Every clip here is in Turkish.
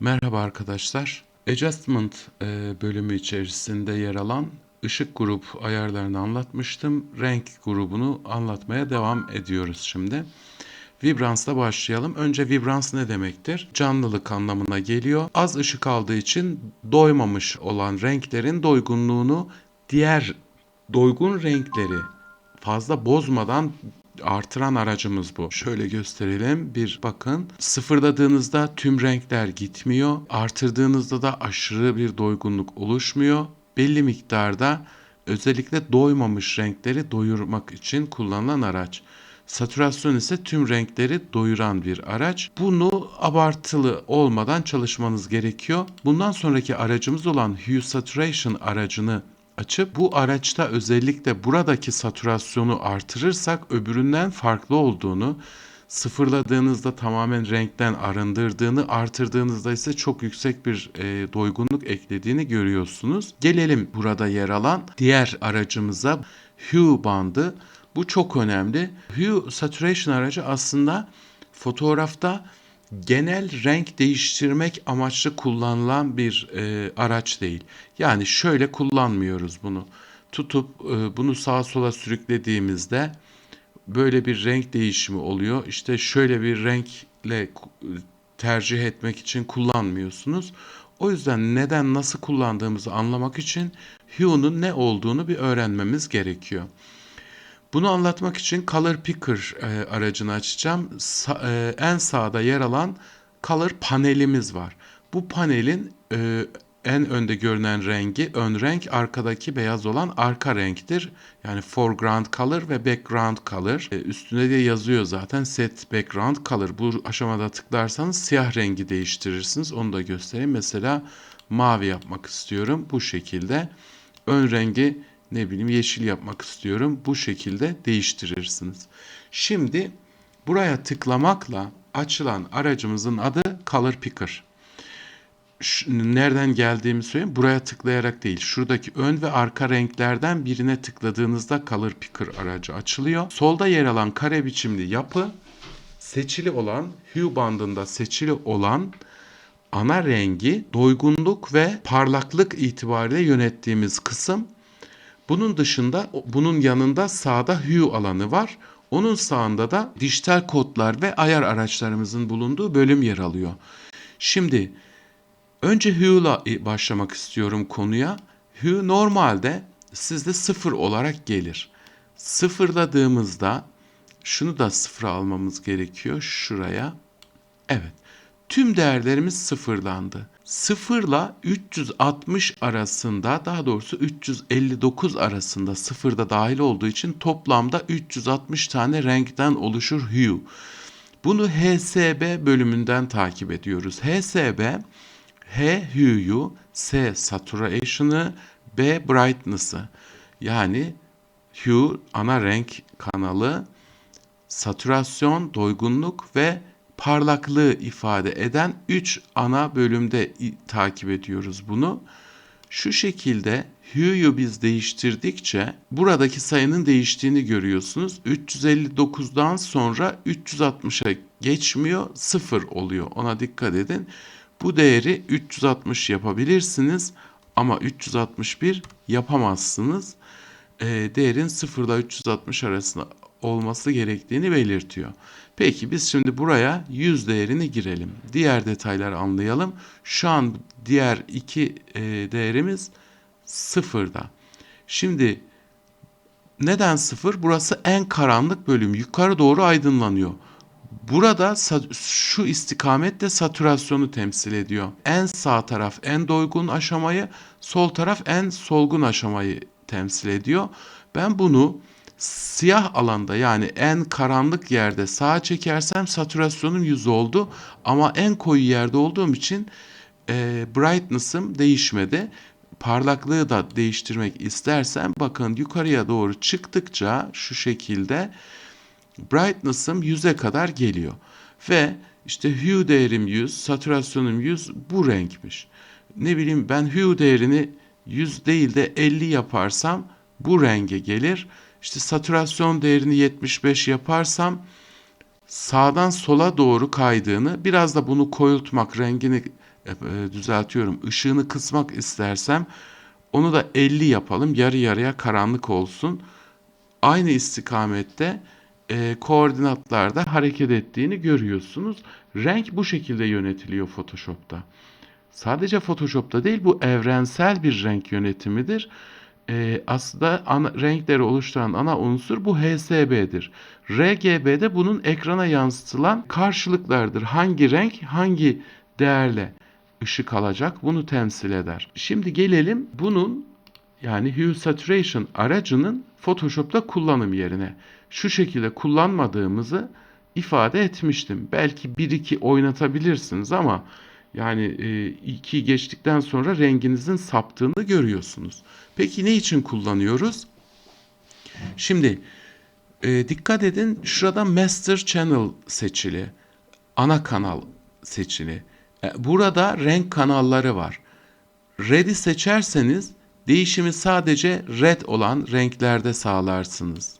Merhaba arkadaşlar. Adjustment e, bölümü içerisinde yer alan ışık grup ayarlarını anlatmıştım. Renk grubunu anlatmaya devam ediyoruz şimdi. Vibrans'la başlayalım. Önce vibrans ne demektir? Canlılık anlamına geliyor. Az ışık aldığı için doymamış olan renklerin doygunluğunu diğer doygun renkleri fazla bozmadan artıran aracımız bu. Şöyle gösterelim. Bir bakın. Sıfırladığınızda tüm renkler gitmiyor. Artırdığınızda da aşırı bir doygunluk oluşmuyor. Belli miktarda özellikle doymamış renkleri doyurmak için kullanılan araç. Satürasyon ise tüm renkleri doyuran bir araç. Bunu abartılı olmadan çalışmanız gerekiyor. Bundan sonraki aracımız olan Hue Saturation aracını açıp bu araçta özellikle buradaki satürasyonu artırırsak öbüründen farklı olduğunu, sıfırladığınızda tamamen renkten arındırdığını, artırdığınızda ise çok yüksek bir e, doygunluk eklediğini görüyorsunuz. Gelelim burada yer alan diğer aracımıza Hue bandı. Bu çok önemli. Hue Saturation aracı aslında fotoğrafta genel renk değiştirmek amaçlı kullanılan bir e, araç değil. Yani şöyle kullanmıyoruz bunu. Tutup e, bunu sağa sola sürüklediğimizde böyle bir renk değişimi oluyor. İşte şöyle bir renkle tercih etmek için kullanmıyorsunuz. O yüzden neden nasıl kullandığımızı anlamak için Hue'nun ne olduğunu bir öğrenmemiz gerekiyor. Bunu anlatmak için Color Picker e, aracını açacağım. Sa, e, en sağda yer alan Color panelimiz var. Bu panelin e, en önde görünen rengi ön renk, arkadaki beyaz olan arka renktir. Yani foreground color ve background color. E, üstünde de yazıyor zaten set background color. Bu aşamada tıklarsanız siyah rengi değiştirirsiniz. Onu da göstereyim. Mesela mavi yapmak istiyorum. Bu şekilde ön rengi ne bileyim yeşil yapmak istiyorum. Bu şekilde değiştirirsiniz. Şimdi buraya tıklamakla açılan aracımızın adı Color Picker. Şu, nereden geldiğimi söyleyeyim. Buraya tıklayarak değil. Şuradaki ön ve arka renklerden birine tıkladığınızda Color Picker aracı açılıyor. Solda yer alan kare biçimli yapı seçili olan hue bandında seçili olan ana rengi doygunluk ve parlaklık itibariyle yönettiğimiz kısım bunun dışında bunun yanında sağda hue alanı var. Onun sağında da dijital kodlar ve ayar araçlarımızın bulunduğu bölüm yer alıyor. Şimdi önce Hue'la başlamak istiyorum konuya. Hue normalde sizde sıfır olarak gelir. Sıfırladığımızda şunu da sıfıra almamız gerekiyor şuraya. Evet. Tüm değerlerimiz sıfırlandı. 0 ile 360 arasında daha doğrusu 359 arasında sıfırda dahil olduğu için toplamda 360 tane renkten oluşur hue. Bunu HSB bölümünden takip ediyoruz. HSB H hue'yu, S saturation'ı, B brightness'ı. Yani hue ana renk kanalı, satürasyon, doygunluk ve parlaklığı ifade eden 3 ana bölümde takip ediyoruz bunu. Şu şekilde Hue'yu biz değiştirdikçe buradaki sayının değiştiğini görüyorsunuz. 359'dan sonra 360'a geçmiyor, 0 oluyor. Ona dikkat edin. Bu değeri 360 yapabilirsiniz ama 361 yapamazsınız. E, değerin 0 ile 360 arasında olması gerektiğini belirtiyor. Peki biz şimdi buraya 100 değerini girelim. Diğer detayları anlayalım. Şu an diğer iki e, değerimiz sıfırda. Şimdi neden sıfır? Burası en karanlık bölüm. Yukarı doğru aydınlanıyor. Burada şu istikametle satürasyonu temsil ediyor. En sağ taraf en doygun aşamayı, sol taraf en solgun aşamayı temsil ediyor. Ben bunu Siyah alanda yani en karanlık yerde sağa çekersem satürasyonum 100 oldu. Ama en koyu yerde olduğum için e, brightness'ım değişmedi. Parlaklığı da değiştirmek istersem bakın yukarıya doğru çıktıkça şu şekilde brightness'ım 100'e kadar geliyor. Ve işte hue değerim 100, satürasyonum 100 bu renkmiş. Ne bileyim ben hue değerini 100 değil de 50 yaparsam bu renge gelir. İşte satürasyon değerini 75 yaparsam sağdan sola doğru kaydığını biraz da bunu koyultmak, rengini e, düzeltiyorum ışığını kısmak istersem onu da 50 yapalım yarı yarıya karanlık olsun. Aynı istikamette e, koordinatlarda hareket ettiğini görüyorsunuz. Renk bu şekilde yönetiliyor Photoshop'ta. Sadece Photoshop'ta değil bu evrensel bir renk yönetimidir. Ee, aslında ana, renkleri oluşturan ana unsur bu HSB'dir. RGB de bunun ekrana yansıtılan karşılıklardır. Hangi renk hangi değerle ışık alacak bunu temsil eder. Şimdi gelelim bunun yani Hue Saturation aracının Photoshop'ta kullanım yerine. Şu şekilde kullanmadığımızı ifade etmiştim. Belki 1-2 oynatabilirsiniz ama yani 2 geçtikten sonra renginizin saptığını görüyorsunuz. Peki ne için kullanıyoruz? Şimdi e, dikkat edin şurada Master Channel seçili. Ana kanal seçili. E, burada renk kanalları var. Red'i seçerseniz değişimi sadece red olan renklerde sağlarsınız.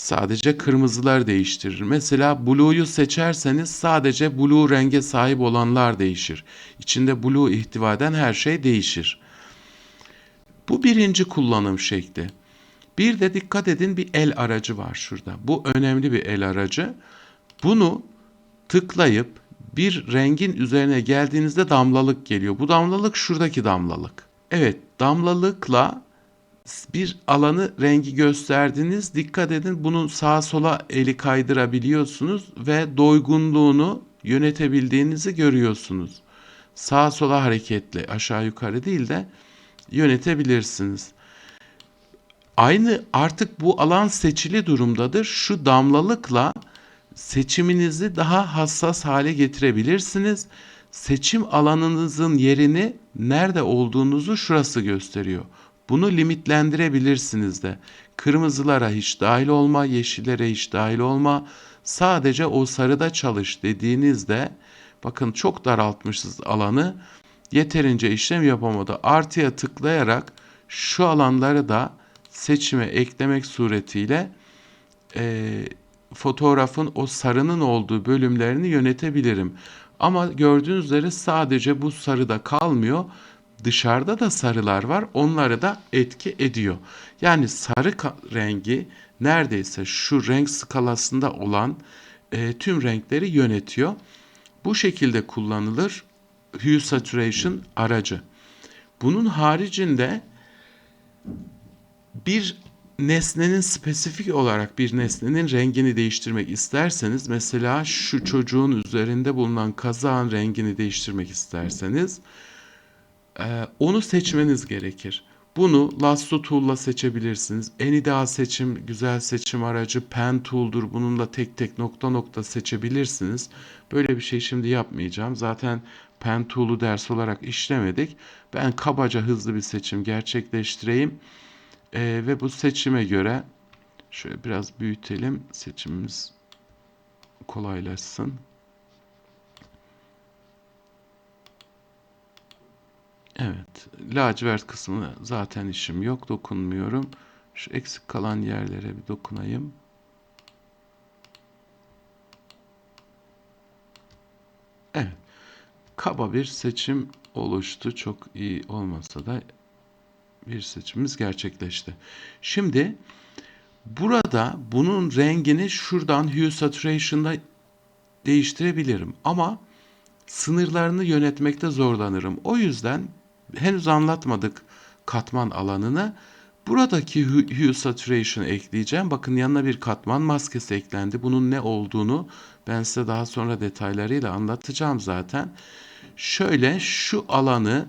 Sadece kırmızılar değiştirir. Mesela blue'yu seçerseniz sadece blue renge sahip olanlar değişir. İçinde blue ihtiva eden her şey değişir. Bu birinci kullanım şekli. Bir de dikkat edin bir el aracı var şurada. Bu önemli bir el aracı. Bunu tıklayıp bir rengin üzerine geldiğinizde damlalık geliyor. Bu damlalık şuradaki damlalık. Evet damlalıkla bir alanı rengi gösterdiniz. Dikkat edin bunun sağa sola eli kaydırabiliyorsunuz ve doygunluğunu yönetebildiğinizi görüyorsunuz. Sağa sola hareketli aşağı yukarı değil de yönetebilirsiniz. Aynı artık bu alan seçili durumdadır. Şu damlalıkla seçiminizi daha hassas hale getirebilirsiniz. Seçim alanınızın yerini nerede olduğunuzu şurası gösteriyor. Bunu limitlendirebilirsiniz de. Kırmızılara hiç dahil olma, yeşillere hiç dahil olma. Sadece o sarıda çalış dediğinizde bakın çok daraltmışız alanı. Yeterince işlem yapamadı. Artıya tıklayarak şu alanları da seçime eklemek suretiyle e, fotoğrafın o sarının olduğu bölümlerini yönetebilirim. Ama gördüğünüz üzere sadece bu sarıda kalmıyor. Dışarıda da sarılar var. Onları da etki ediyor. Yani sarı rengi neredeyse şu renk skalasında olan e, tüm renkleri yönetiyor. Bu şekilde kullanılır Hue Saturation aracı. Bunun haricinde bir nesnenin spesifik olarak bir nesnenin rengini değiştirmek isterseniz mesela şu çocuğun üzerinde bulunan kazağın rengini değiştirmek isterseniz onu seçmeniz gerekir. Bunu Lasso Tool'la seçebilirsiniz. En ideal seçim, güzel seçim aracı Pen Tool'dur. Bununla tek tek nokta nokta seçebilirsiniz. Böyle bir şey şimdi yapmayacağım. Zaten Pen Tool'u ders olarak işlemedik. Ben kabaca hızlı bir seçim gerçekleştireyim. Ee, ve bu seçime göre şöyle biraz büyütelim. Seçimimiz kolaylaşsın. Evet. Lacivert kısmı zaten işim yok. Dokunmuyorum. Şu eksik kalan yerlere bir dokunayım. Evet. Kaba bir seçim oluştu. Çok iyi olmasa da bir seçimimiz gerçekleşti. Şimdi burada bunun rengini şuradan Hue Saturation'da değiştirebilirim. Ama sınırlarını yönetmekte zorlanırım. O yüzden henüz anlatmadık katman alanını. Buradaki Hue Saturation ekleyeceğim. Bakın yanına bir katman maskesi eklendi. Bunun ne olduğunu ben size daha sonra detaylarıyla anlatacağım zaten. Şöyle şu alanı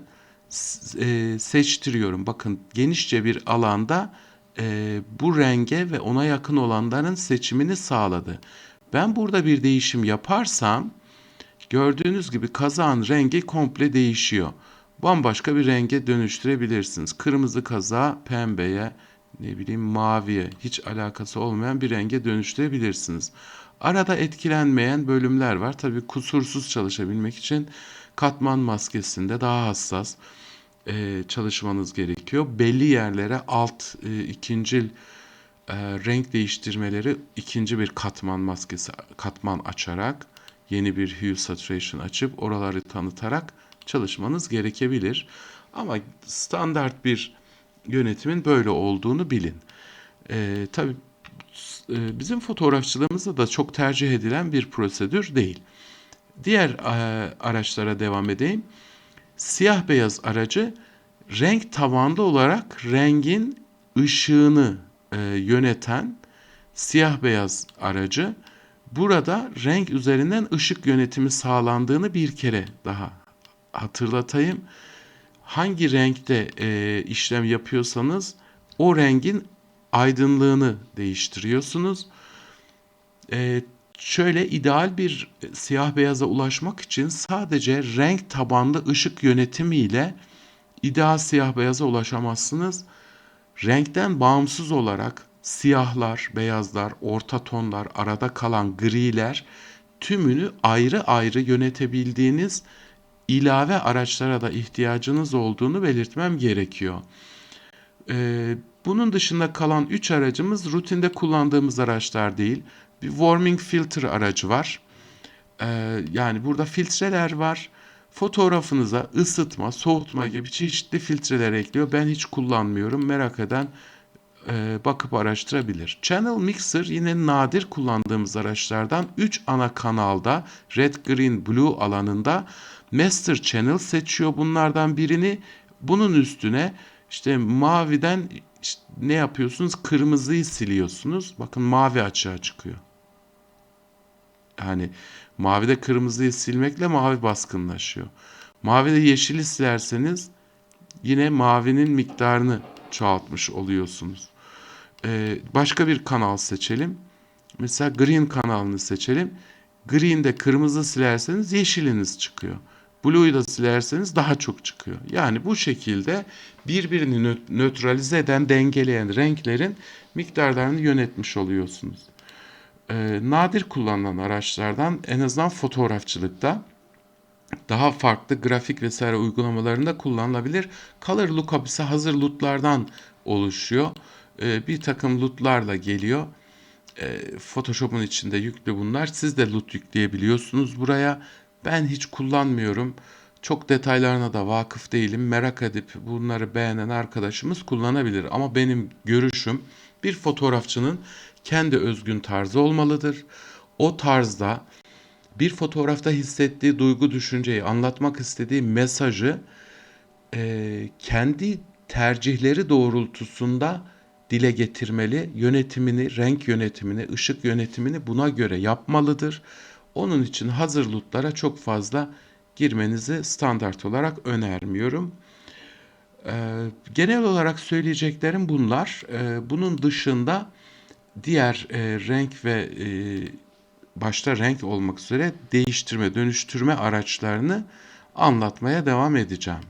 e, seçtiriyorum. Bakın genişçe bir alanda e, bu renge ve ona yakın olanların seçimini sağladı. Ben burada bir değişim yaparsam gördüğünüz gibi kazağın rengi komple değişiyor. Bambaşka bir renge dönüştürebilirsiniz. Kırmızı kazağı pembeye, ne bileyim maviye hiç alakası olmayan bir renge dönüştürebilirsiniz. Arada etkilenmeyen bölümler var. Tabi kusursuz çalışabilmek için katman maskesinde daha hassas e, çalışmanız gerekiyor. Belli yerlere alt e, ikincil e, renk değiştirmeleri ikinci bir katman maskesi katman açarak yeni bir hue saturation açıp oraları tanıtarak çalışmanız gerekebilir. Ama standart bir yönetimin böyle olduğunu bilin. Ee, tabii e, bizim fotoğrafçılığımızda da çok tercih edilen bir prosedür değil. Diğer e, araçlara devam edeyim. Siyah beyaz aracı renk tabanlı olarak rengin ışığını e, yöneten siyah beyaz aracı burada renk üzerinden ışık yönetimi sağlandığını bir kere daha hatırlatayım. Hangi renkte e, işlem yapıyorsanız o rengin aydınlığını değiştiriyorsunuz. E, şöyle ideal bir siyah beyaza ulaşmak için sadece renk tabanlı ışık yönetimiyle ideal siyah beyaza ulaşamazsınız. Renkten bağımsız olarak siyahlar, beyazlar, orta tonlar, arada kalan griler tümünü ayrı ayrı yönetebildiğiniz ilave araçlara da ihtiyacınız olduğunu belirtmem gerekiyor. Ee, bunun dışında kalan 3 aracımız rutinde kullandığımız araçlar değil. Bir warming filter aracı var. Ee, yani burada filtreler var. Fotoğrafınıza ısıtma, soğutma gibi çeşitli filtreler ekliyor. Ben hiç kullanmıyorum. Merak eden e, bakıp araştırabilir. Channel Mixer yine nadir kullandığımız araçlardan 3 ana kanalda Red, Green, Blue alanında Master Channel seçiyor bunlardan birini. Bunun üstüne işte maviden işte ne yapıyorsunuz? Kırmızıyı siliyorsunuz. Bakın mavi açığa çıkıyor. Yani mavide kırmızıyı silmekle mavi baskınlaşıyor. Mavide yeşili silerseniz yine mavinin miktarını çoğaltmış oluyorsunuz. Ee, başka bir kanal seçelim. Mesela green kanalını seçelim. Green'de kırmızı silerseniz yeşiliniz çıkıyor. Blue'yu da silerseniz daha çok çıkıyor. Yani bu şekilde birbirini nötralize eden, dengeleyen renklerin miktarlarını yönetmiş oluyorsunuz. Ee, nadir kullanılan araçlardan en azından fotoğrafçılıkta daha farklı grafik vesaire uygulamalarında kullanılabilir. Color Lookup ise hazır lootlardan oluşuyor. Ee, bir takım lootlarla geliyor. Ee, Photoshop'un içinde yüklü bunlar. Siz de loot yükleyebiliyorsunuz buraya. Ben hiç kullanmıyorum. Çok detaylarına da vakıf değilim. Merak edip bunları beğenen arkadaşımız kullanabilir. Ama benim görüşüm bir fotoğrafçının kendi özgün tarzı olmalıdır. O tarzda bir fotoğrafta hissettiği duygu düşünceyi anlatmak istediği mesajı e, kendi tercihleri doğrultusunda dile getirmeli. Yönetimini, renk yönetimini, ışık yönetimini buna göre yapmalıdır. Onun için hazır lootlara çok fazla girmenizi standart olarak önermiyorum. Ee, genel olarak söyleyeceklerim bunlar. Ee, bunun dışında diğer e, renk ve e, başta renk olmak üzere değiştirme, dönüştürme araçlarını anlatmaya devam edeceğim.